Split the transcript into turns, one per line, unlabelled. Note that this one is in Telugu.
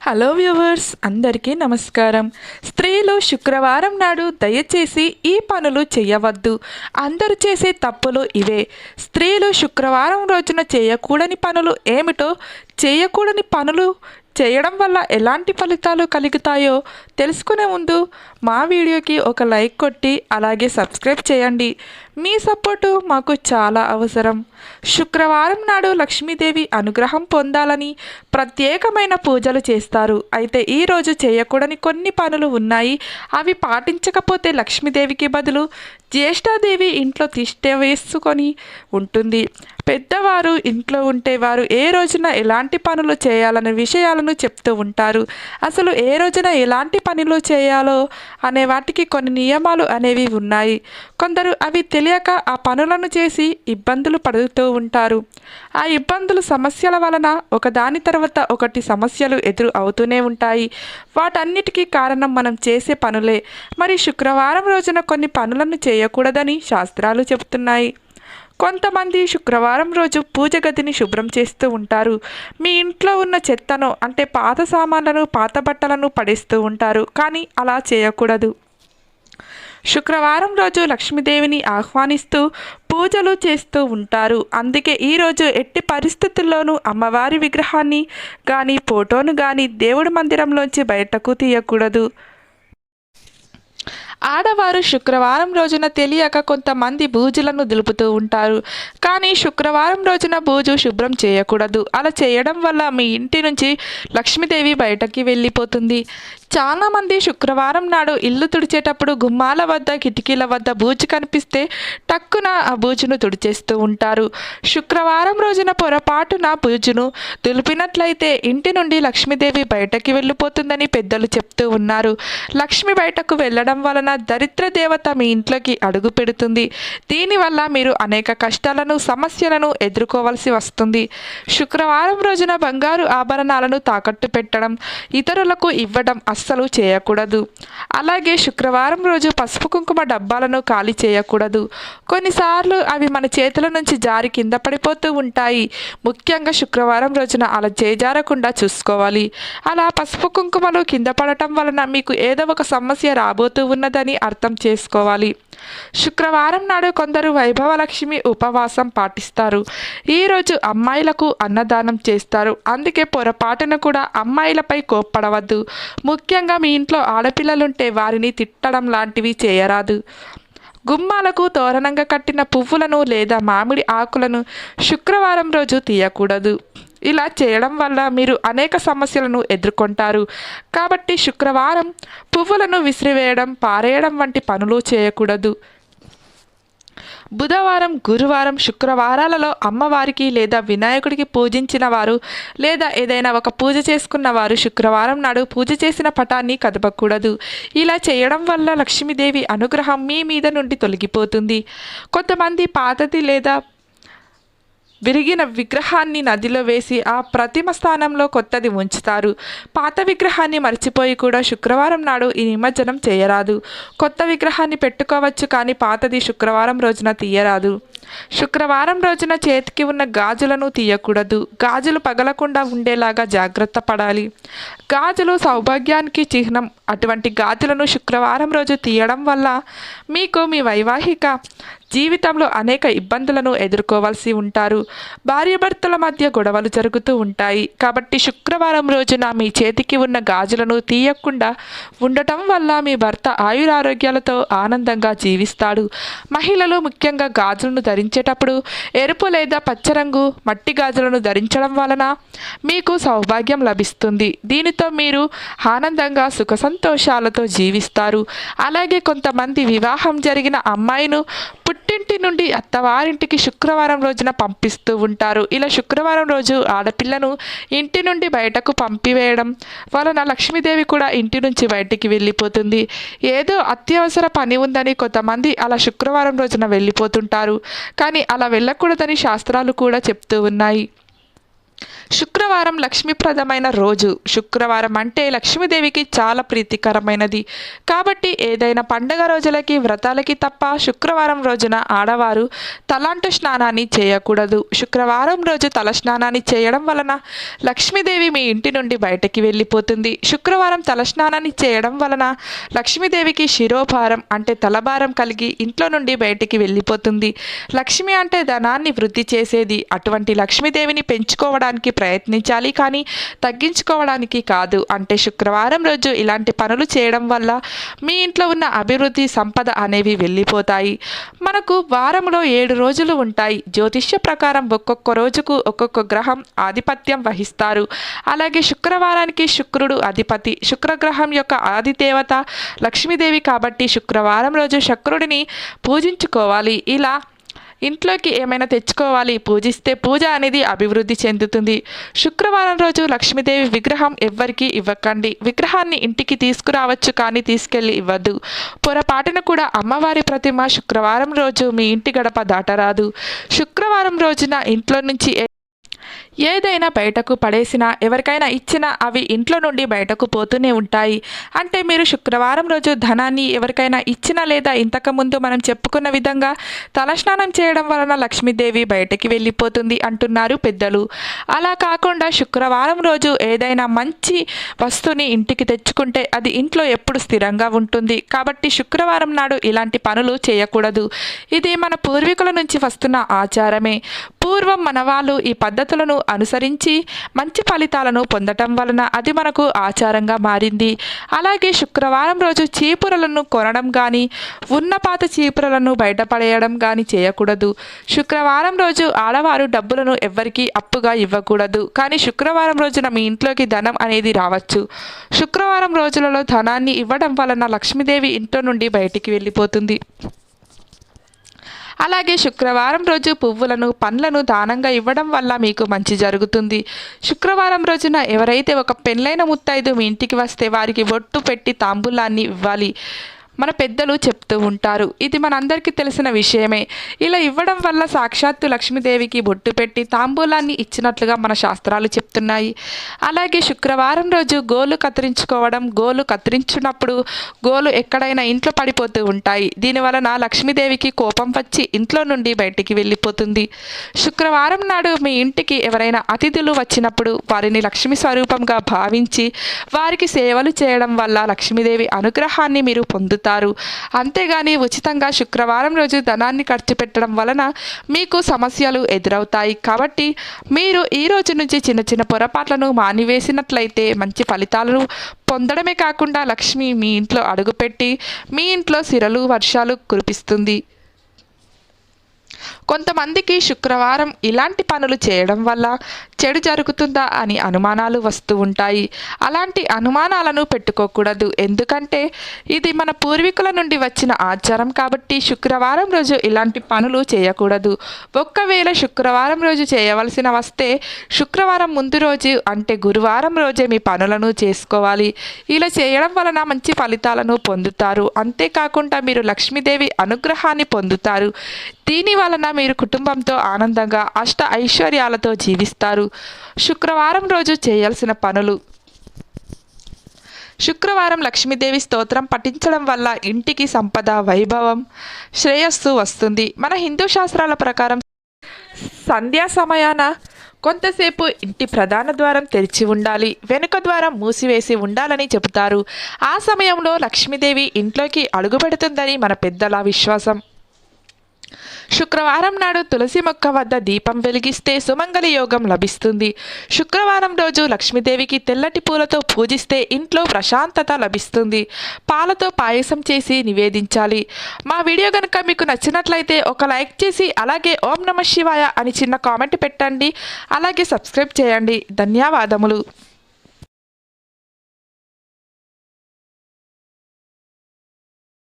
హలో వ్యూవర్స్ అందరికీ నమస్కారం. స్త్రీలు శుక్రవారం నాడు దయచేసి ఈ పనులు చేయవద్దు. అందరూ చేసే తప్పులు ఇవే. స్త్రీలు శుక్రవారం రోజున చేయకూడని పనులు ఏమిటో చేయకూడని పనులు చేయడం వల్ల ఎలాంటి ఫలితాలు కలుగుతాయో తెలుసుకునే ముందు మా వీడియోకి ఒక లైక్ కొట్టి అలాగే సబ్స్క్రైబ్ చేయండి. మీ సపోర్టు మాకు చాలా అవసరం. శుక్రవారం నాడు లక్ష్మీదేవి అనుగ్రహం పొందాలని ప్రత్యేకమైన పూజలు చేస్తారు. అయితే ఈరోజు చేయకూడని కొన్ని పనులు ఉన్నాయి. అవి పాటించకపోతే లక్ష్మీదేవికి బదులు జ్యేష్ఠాదేవి ఇంట్లో తిష్ట వేసుకొని ఉంటుంది. పెద్దవారు ఇంట్లో ఉంటే వారు ఏ రోజున ఎలాంటి పనులు చేయాలనే విషయాలను చెప్తూ ఉంటారు. అసలు ఏ రోజున ఎలాంటి పనులు చేయాలో అనే వాటికి కొన్ని నియమాలు అనేవి ఉన్నాయి. కొందరు అవి తెలియక ఆ పనులను చేసి ఇబ్బందులు పడుతూ ఉంటారు. ఆ ఇబ్బందులు సమస్యల వలన ఒకదాని తర్వాత ఒకటి సమస్యలు ఎదురు అవుతూనే ఉంటాయి. వాటన్నిటికీ కారణం మనం చేసే పనులే. మరి శుక్రవారం రోజున కొన్ని పనులను చేయకూడదని శాస్త్రాలు చెబుతున్నాయి. కొంతమంది శుక్రవారం రోజు పూజ గదిని శుభ్రం చేస్తూ ఉంటారు. మీ ఇంట్లో ఉన్న చెత్తను అంటే పాత సామాన్లను పాత బట్టలను పడేస్తూ ఉంటారు. కానీ అలా చేయకూడదు. శుక్రవారం రోజు లక్ష్మీదేవిని ఆహ్వానిస్తూ పూజలు చేస్తూ ఉంటారు. అందుకే ఈరోజు ఎట్టి పరిస్థితుల్లోనూ అమ్మవారి విగ్రహాన్ని కానీ ఫోటోను కానీ దేవుడి మందిరంలోంచి బయటకు తీయకూడదు. ఆడవారు శుక్రవారం రోజున తెలియక కొంతమంది బూజులను దులుపుతూ ఉంటారు. కానీ శుక్రవారం రోజున బూజు శుభ్రం చేయకూడదు. అలా చేయడం వల్ల మీ ఇంటి నుంచి లక్ష్మీదేవి బయటకి వెళ్ళిపోతుంది. చాలామంది శుక్రవారం నాడు ఇల్లు తుడిచేటప్పుడు గుమ్మాల వద్ద కిటికీల వద్ద బూజు కనిపిస్తే టక్కున ఆ బూజును తుడిచేస్తూ ఉంటారు. శుక్రవారం రోజున పొరపాటున బూజును దులిపినట్లయితే ఇంటి నుండి లక్ష్మీదేవి బయటకి వెళ్ళిపోతుందని పెద్దలు చెప్తూ ఉన్నారు. లక్ష్మి బయటకు వెళ్ళడం వలన దరిద్ర దేవత మీ ఇంట్లోకి అడుగు పెడుతుంది. దీనివల్ల మీరు అనేక కష్టాలను సమస్యలను ఎదుర్కోవాల్సి వస్తుంది. శుక్రవారం రోజున బంగారు ఆభరణాలను తాకట్టు పెట్టడం ఇతరులకు ఇవ్వడం అస్సలు చేయకూడదు. అలాగే శుక్రవారం రోజు పసుపు కుంకుమ డబ్బాలను ఖాళీ చేయకూడదు. కొన్నిసార్లు అవి మన చేతుల నుంచి జారి కింద పడిపోతూ ఉంటాయి. ముఖ్యంగా శుక్రవారం రోజున అలా చేజారకుండా చూసుకోవాలి. అలా పసుపు కుంకుమలు కింద పడటం వలన మీకు ఏదో ఒక సమస్య రాబోతూ ఉన్నదని అర్థం చేసుకోవాలి. శుక్రవారం నాడు కొందరు వైభవలక్ష్మి ఉపవాసం పాటిస్తారు. ఈరోజు అమ్మాయిలకు అన్నదానం చేస్తారు. అందుకే పొరపాటున కూడా అమ్మాయిలపై కోప్పడవద్దు. ముఖ్యంగా మీ ఇంట్లో ఆడపిల్లలుంటే వారిని తిట్టడం లాంటివి చేయరాదు. గుమ్మాలకు తోరణంగా కట్టిన పువ్వులను లేదా మామిడి ఆకులను శుక్రవారం రోజు తీయకూడదు. ఇలా చేయడం వల్ల మీరు అనేక సమస్యలను ఎదుర్కొంటారు. కాబట్టి శుక్రవారం పువ్వులను విసిరివేయడం పారేయడం వంటి పనులు చేయకూడదు. బుధవారం గురువారం శుక్రవారాలలో అమ్మవారికి లేదా వినాయకుడికి పూజించిన వారు లేదా ఏదైనా ఒక పూజ చేసుకున్న వారు శుక్రవారం నాడు పూజ చేసిన పటాన్ని కదపకూడదు. ఇలా చేయడం వల్ల లక్ష్మీదేవి అనుగ్రహం మీ మీద నుండి తొలగిపోతుంది. కొంతమంది పాతది లేదా విరిగిన విగ్రహాన్ని నదిలో వేసి ఆ ప్రతిమ స్థానంలో కొత్తది ఉంచుతారు. పాత విగ్రహాన్ని మర్చిపోయి కూడా శుక్రవారం నాడు ఈ నిమజ్జనం చేయరాదు. కొత్త విగ్రహాన్ని పెట్టుకోవచ్చు కానీ పాతది శుక్రవారం రోజున తీయరాదు. శుక్రవారం రోజున చేతికి ఉన్న గాజులను తీయకూడదు. గాజులు పగలకుండా ఉండేలాగా జాగ్రత్త పడాలి. గాజులు సౌభాగ్యానికి చిహ్నం. అటువంటి గాజులను శుక్రవారం రోజు తీయడం వల్ల మీకు మీ వైవాహిక జీవితంలో అనేక ఇబ్బందులను ఎదుర్కోవాల్సి ఉంటారు. భార్యాభర్తల మధ్య గొడవలు జరుగుతూ ఉంటాయి. కాబట్టి శుక్రవారం రోజున మీ చేతికి ఉన్న గాజులను తీయకుండా ఉండటం వల్ల మీ భర్త ఆయురారోగ్యాలతో ఆనందంగా జీవిస్తాడు. మహిళలు ముఖ్యంగా గాజులను ధరించేటప్పుడు ఎరుపు లేదా పచ్చరంగు మట్టి గాజులను ధరించడం వలన మీకు సౌభాగ్యం లభిస్తుంది. దీనితో మీరు ఆనందంగా సుఖ సంతోషాలతో జీవిస్తారు. అలాగే కొంతమంది వివాహం జరిగిన అమ్మాయిను పుట్టి ఇంటి నుండి అత్తవారింటికి శుక్రవారం రోజున పంపిస్తూ ఉంటారు. ఇలా శుక్రవారం రోజు ఆడపిల్లను ఇంటి నుండి బయటకు పంపివేయడం వలన లక్ష్మీదేవి కూడా ఇంటి నుంచి బయటికి వెళ్ళిపోతుంది. ఏదో అత్యవసర పని ఉందని కొంతమంది అలా శుక్రవారం రోజున వెళ్ళిపోతుంటారు. కానీ అలా వెళ్ళకూడదని శాస్త్రాలు కూడా చెప్తూ ఉన్నాయి. శుక్రవారం లక్ష్మీప్రదమైన రోజు. శుక్రవారం అంటే లక్ష్మీదేవికి చాలా ప్రీతికరమైనది. కాబట్టి ఏదైనా పండగ రోజులకి వ్రతాలకి తప్ప శుక్రవారం రోజున ఆడవారు తలాంటు స్నానాన్ని చేయకూడదు. శుక్రవారం రోజు తల స్నానాన్ని చేయడం వలన లక్ష్మీదేవి మీ ఇంటి నుండి బయటకి వెళ్ళిపోతుంది. శుక్రవారం తల స్నానాన్ని చేయడం వలన లక్ష్మీదేవికి శిరోభారం అంటే తలభారం కలిగి ఇంట్లో నుండి బయటికి వెళ్ళిపోతుంది. లక్ష్మి అంటే ధనాన్ని వృద్ధి చేసేది. అటువంటి లక్ష్మీదేవిని పెంచుకోవడానికి ప్రయత్నించాలి కానీ తగ్గించుకోవడానికి కాదు. అంటే శుక్రవారం రోజు ఇలాంటి పనులు చేయడం వల్ల మీ ఇంట్లో ఉన్న అభివృద్ధి సంపద అనేవి వెళ్ళిపోతాయి. మనకు వారంలో ఏడు రోజులు ఉంటాయి. జ్యోతిష్య ప్రకారం ఒక్కొక్క రోజుకు ఒక్కొక్క గ్రహం ఆధిపత్యం వహిస్తారు. అలాగే శుక్రవారానికి శుక్రుడు అధిపతి. శుక్రగ్రహం యొక్క ఆదిదేవత లక్ష్మీదేవి కాబట్టి శుక్రవారం రోజు శుక్రుడిని పూజించుకోవాలి. ఇలా ఇంట్లోకి ఏమైనా తెచ్చుకోవాలి పూజిస్తే పూజ అనేది అభివృద్ధి చెందుతుంది. శుక్రవారం రోజు లక్ష్మీదేవి విగ్రహం ఎవ్వరికీ ఇవ్వకండి. విగ్రహాన్ని ఇంటికి తీసుకురావచ్చు కానీ తీసుకెళ్ళి ఇవ్వద్దు పొరపాటున కూడా అమ్మవారి ప్రతిమ శుక్రవారం రోజు మీ ఇంటి గడప దాటరాదు. శుక్రవారం రోజున ఇంట్లో నుంచి ఏదైనా బయటకు పడేసినా ఎవరికైనా ఇచ్చినా అవి ఇంట్లో నుండి బయటకు పోతూనే ఉంటాయి. అంటే మీరు శుక్రవారం రోజు ధనాన్ని ఎవరికైనా ఇచ్చినా లేదా ఇంతకుముందు మనం చెప్పుకున్న విధంగా తలస్నానం చేయడం వలన లక్ష్మీదేవి బయటకి వెళ్ళిపోతుంది అంటున్నారు పెద్దలు. అలా కాకుండా శుక్రవారం రోజు ఏదైనా మంచి వస్తువుని ఇంటికి తెచ్చుకుంటే అది ఇంట్లో ఎప్పుడు స్థిరంగా ఉంటుంది. కాబట్టి శుక్రవారం నాడు ఇలాంటి పనులు చేయకూడదు. ఇది మన పూర్వీకుల నుంచి వస్తున్న ఆచారమే. పూర్వం మన వాళ్ళు ఈ పద్ధతులను అనుసరించి మంచి ఫలితాలను పొందటం వలన అది మనకు ఆచారంగా మారింది. అలాగే శుక్రవారం రోజు చీపురలను కొనడం కానీ ఉన్నపాత చీపురలను బయటపడేయడం కానీ చేయకూడదు. శుక్రవారం రోజు ఆడవారు డబ్బులను ఎవ్వరికీ అప్పుగా ఇవ్వకూడదు. కానీ శుక్రవారం రోజున మీ ఇంట్లోకి ధనం అనేది రావచ్చు. శుక్రవారం రోజులలో ధనాన్ని ఇవ్వడం వలన లక్ష్మీదేవి ఇంట్లో నుండి బయటికి వెళ్ళిపోతుంది. అలాగే శుక్రవారం రోజు పువ్వులను పండ్లను దానంగా ఇవ్వడం వల్ల మీకు మంచి జరుగుతుంది. శుక్రవారం రోజున ఎవరైతే ఒక పెళ్ళైన ముత్తైదు మీ ఇంటికి వస్తే వారికి బొట్టు పెట్టి తాంబూలాన్ని ఇవ్వాలి. మన పెద్దలు చెప్తూ ఉంటారు. ఇది మనందరికీ తెలిసిన విషయమే. ఇలా ఇవ్వడం వల్ల సాక్షాత్తు లక్ష్మీదేవికి బొట్టు పెట్టి తాంబూలాన్ని ఇచ్చినట్లుగా మన శాస్త్రాలు చెప్తున్నాయి. అలాగే శుక్రవారం రోజు గోలు కత్తిరించుకోవడం గోలు కత్తిరించినప్పుడు గోలు ఎక్కడైనా ఇంట్లో పడిపోతూ ఉంటాయి. దీనివలన లక్ష్మీదేవికి కోపం వచ్చి ఇంట్లో నుండి బయటికి వెళ్ళిపోతుంది. శుక్రవారం నాడు మీ ఇంటికి ఎవరైనా అతిథులు వచ్చినప్పుడు వారిని లక్ష్మీ స్వరూపంగా భావించి వారికి సేవలు చేయడం వల్ల లక్ష్మీదేవి అనుగ్రహాన్ని మీరు పొందుతారు. పొందుతారు అంతేగాని ఉచితంగా శుక్రవారం రోజు ధనాన్ని ఖర్చు పెట్టడం వలన మీకు సమస్యలు ఎదురవుతాయి. కాబట్టి మీరు ఈ రోజు నుంచి చిన్న చిన్న పొరపాట్లను మానివేసినట్లయితే మంచి ఫలితాలను పొందడమే కాకుండా లక్ష్మి మీ ఇంట్లో అడుగుపెట్టి మీ ఇంట్లో సిరలు వర్షాలు కురిపిస్తుంది. కొంతమందికి శుక్రవారం ఇలాంటి పనులు చేయడం వల్ల చెడు జరుగుతుందా అని అనుమానాలు వస్తూ ఉంటాయి. అలాంటి అనుమానాలను పెట్టుకోకూడదు. ఎందుకంటే ఇది మన పూర్వీకుల నుండి వచ్చిన ఆచారం కాబట్టి శుక్రవారం రోజు ఇలాంటి పనులు చేయకూడదు. ఒక్కవేళ శుక్రవారం రోజు చేయవలసిన వస్తే శుక్రవారం ముందు రోజు అంటే గురువారం రోజే మీ పనులను చేసుకోవాలి. ఇలా చేయడం వలన మంచి ఫలితాలను పొందుతారు. అంతేకాకుండా మీరు లక్ష్మీదేవి అనుగ్రహాన్ని పొందుతారు. దీని వలన మీరు కుటుంబంతో ఆనందంగా అష్ట ఐశ్వర్యాలతో జీవిస్తారు. శుక్రవారం రోజు చేయాల్సిన పనులు. శుక్రవారం లక్ష్మీదేవి స్తోత్రం పఠించడం వల్ల ఇంటికి సంపద వైభవం శ్రేయస్సు వస్తుంది. మన హిందూ శాస్త్రాల ప్రకారం సంధ్యా సమయాన కొంతసేపు ఇంటి ప్రధాన ద్వారం తెరిచి ఉండాలి. వెనుక ద్వారం మూసివేసి ఉండాలని చెబుతారు. ఆ సమయంలో లక్ష్మీదేవి ఇంట్లోకి అడుగుపెడుతుందని మన పెద్దల విశ్వాసం. శుక్రవారం నాడు తులసి మొక్క వద్ద దీపం వెలిగిస్తే సుమంగళి యోగం లభిస్తుంది. శుక్రవారం రోజు లక్ష్మీదేవికి తెల్లటి పూలతో పూజిస్తే ఇంట్లో ప్రశాంతత లభిస్తుంది. పాలతో పాయసం చేసి నివేదించాలి. మా వీడియో కనుక మీకు నచ్చినట్లయితే ఒక లైక్ చేసి అలాగే ఓం నమ శివాయ అని చిన్న కామెంట్ పెట్టండి. అలాగే సబ్స్క్రైబ్ చేయండి. ధన్యవాదములు.